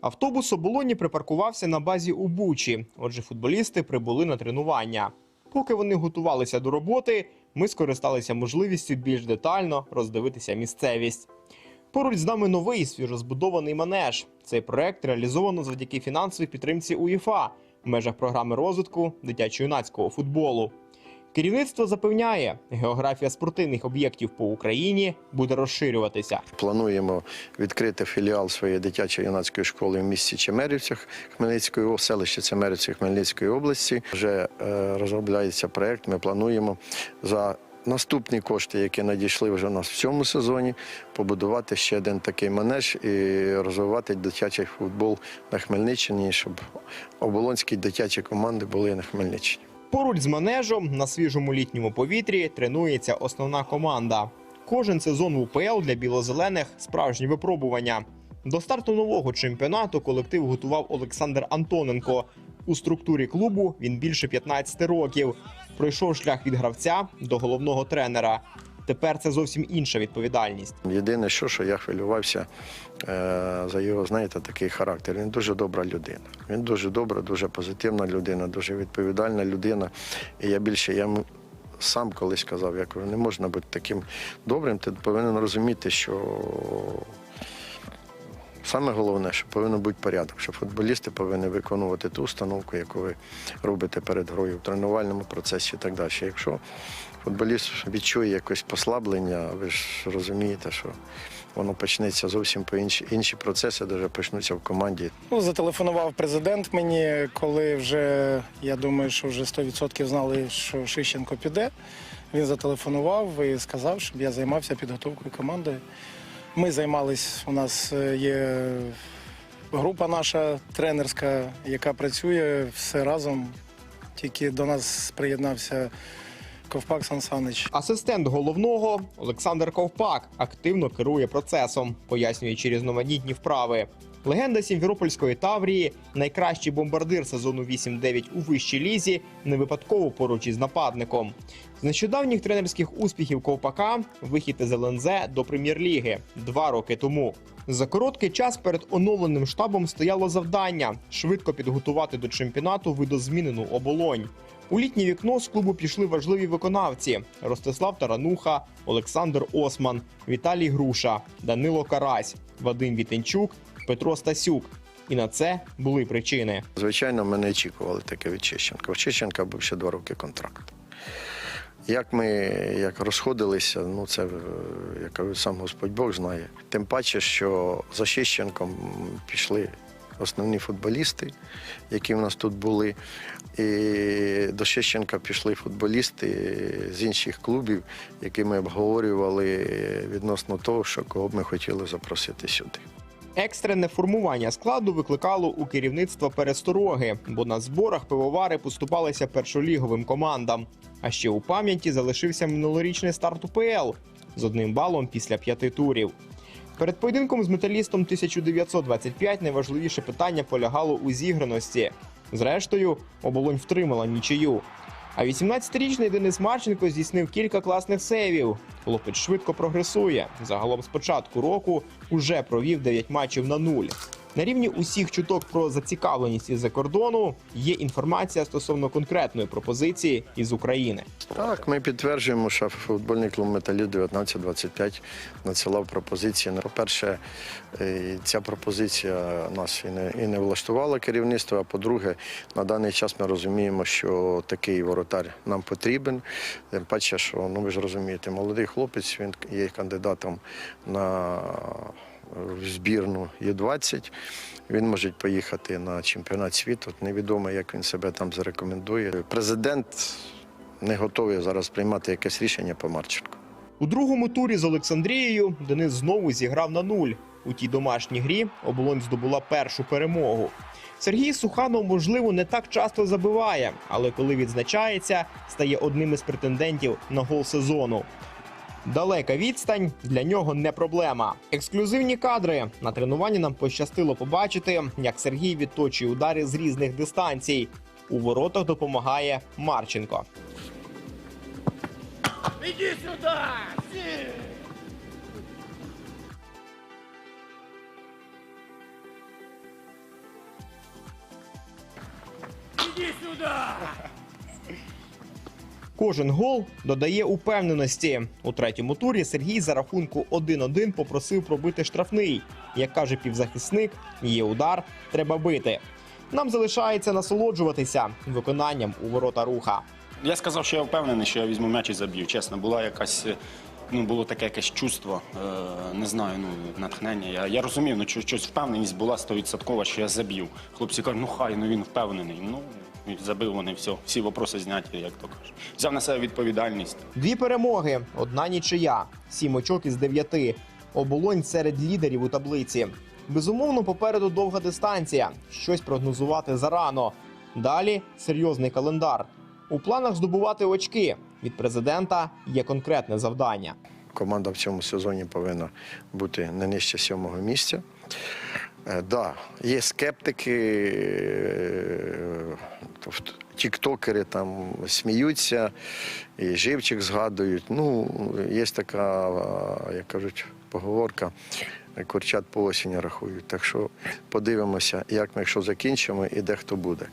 Автобус оболоні припаркувався на базі у Бучі. Отже, футболісти прибули на тренування. Поки вони готувалися до роботи, ми скористалися можливістю більш детально роздивитися місцевість. Поруч з нами новий свіжозбудований манеж. Цей проект реалізовано завдяки фінансовій підтримці УЄФА в межах програми розвитку дитячо-юнацького футболу. Керівництво запевняє, географія спортивних об'єктів по Україні буде розширюватися. Плануємо відкрити філіал своєї дитячо-юнацької школи в місті Чемерівцях Хмельницької селище Чемерівці Хмельницької області. Вже е, розробляється проект. Ми плануємо за наступні кошти, які надійшли вже у нас в цьому сезоні, побудувати ще один такий манеж і розвивати дитячий футбол на Хмельниччині, щоб оболонські дитячі команди були на Хмельниччині. Поруч з манежом на свіжому літньому повітрі тренується основна команда. Кожен сезон в УПЛ для білозелених справжні випробування. До старту нового чемпіонату колектив готував Олександр Антоненко. У структурі клубу він більше 15 років. Пройшов шлях від гравця до головного тренера. Тепер це зовсім інша відповідальність. Єдине, що, що я хвилювався е, за його, знаєте, такий характер. Він дуже добра людина. Він дуже добра, дуже позитивна людина, дуже відповідальна людина. І я більше я сам колись казав, я кажу, не можна бути таким добрим. Ти повинен розуміти, що саме головне, що повинен бути порядок, що футболісти повинні виконувати ту установку, яку ви робите перед грою в тренувальному процесі і так далі. Якщо футболіст відчує якесь послаблення, ви ж розумієте, що воно почнеться зовсім по інші інші процеси, навіть почнуться в команді. Ну, зателефонував президент мені, коли вже я думаю, що вже 100% знали, що Шищенко піде. Він зателефонував і сказав, щоб я займався підготовкою команди. Ми займались, у нас е, є група наша тренерська, яка працює все разом. Тільки до нас приєднався Ковпак Сан Санич. Асистент головного Олександр Ковпак активно керує процесом, пояснюючи різноманітні вправи. Легенда Сімферопольської Таврії, найкращий бомбардир сезону 8-9 у вищій лізі, не випадково поруч із нападником. З нещодавніх тренерських успіхів Ковпака вихід із ЛНЗ до прем'єр-ліги два роки тому. За короткий час перед оновленим штабом стояло завдання швидко підготувати до чемпіонату видозмінену оболонь. У літнє вікно з клубу пішли важливі виконавці: Ростислав Тарануха, Олександр Осман, Віталій Груша, Данило Карась, Вадим Вітенчук, Петро Стасюк. І на це були причини. Звичайно, ми не очікували таке від Чищенка. У Чищенка був ще два роки контракт. Як ми як розходилися, ну це як сам Господь Бог знає. Тим паче, що за Чищенком пішли основні футболісти, які в нас тут були. І до Щищенка пішли футболісти з інших клубів, які ми обговорювали відносно того, що кого б ми хотіли запросити сюди. Екстрене формування складу викликало у керівництва перестороги, бо на зборах пивовари поступалися першоліговим командам. А ще у пам'яті залишився минулорічний старт УПЛ з одним балом після п'яти турів. Перед поєдинком з металістом 1925 найважливіше питання полягало у зіграності. Зрештою, оболонь втримала нічию. А 18-річний Денис Марченко здійснив кілька класних сейвів. Хлопець швидко прогресує. Загалом з початку року уже провів 9 матчів на нуль. На рівні усіх чуток про зацікавленість із-за кордону є інформація стосовно конкретної пропозиції із України. Так, ми підтверджуємо, що футбольний клуб Металіст 1925 надсилав пропозиції. По-перше, е, ця пропозиція нас і не, і не влаштувала керівництво. А по-друге, на даний час ми розуміємо, що такий воротар нам потрібен. Тим паче, що ну ви ж розумієте, молодий хлопець він є кандидатом на в збірну Є-20. Він може поїхати на чемпіонат світу. Невідомо, як він себе там зарекомендує. Президент не готовий зараз приймати якесь рішення по Марченку. У другому турі з Олександрією Денис знову зіграв на нуль. У тій домашній грі оболонь здобула першу перемогу. Сергій Суханов, можливо, не так часто забиває, але коли відзначається, стає одним із претендентів на гол сезону. Далека відстань для нього не проблема. Ексклюзивні кадри на тренуванні нам пощастило побачити, як Сергій відточує удари з різних дистанцій. У воротах допомагає Марченко. Іди сюди! Іди сюди! Кожен гол додає упевненості. У третьому турі Сергій за рахунку 1-1 попросив пробити штрафний. Як каже півзахисник, є удар, треба бити. Нам залишається насолоджуватися виконанням у ворота руха. Я сказав, що я впевнений, що я візьму м'яч і заб'ю. Чесно, була якась. е, Ну, було таке якесь чувство, е, не знаю, ну, натхнення. Я, я розумів, ну, що- щось впевненість була стовідсоткова, що я заб'ю. Хлопці кажуть, ну хай, ну він впевнений. Ну, забив вони все, всі вопроси зняті, як то кажуть. Взяв на себе відповідальність. Дві перемоги, одна нічия, сім очок із дев'яти. Оболонь серед лідерів у таблиці. Безумовно, попереду довга дистанція. Щось прогнозувати зарано. Далі серйозний календар. У планах здобувати очки. Від президента є конкретне завдання. Команда в цьому сезоні повинна бути не нижче сьомого місця. Е, да, є скептики, е, тіктокери там сміються, і живчик згадують. Ну, є така, як кажуть, поговорка. Курчат по осінь рахують. Так що подивимося, як ми якщо закінчимо і де хто буде.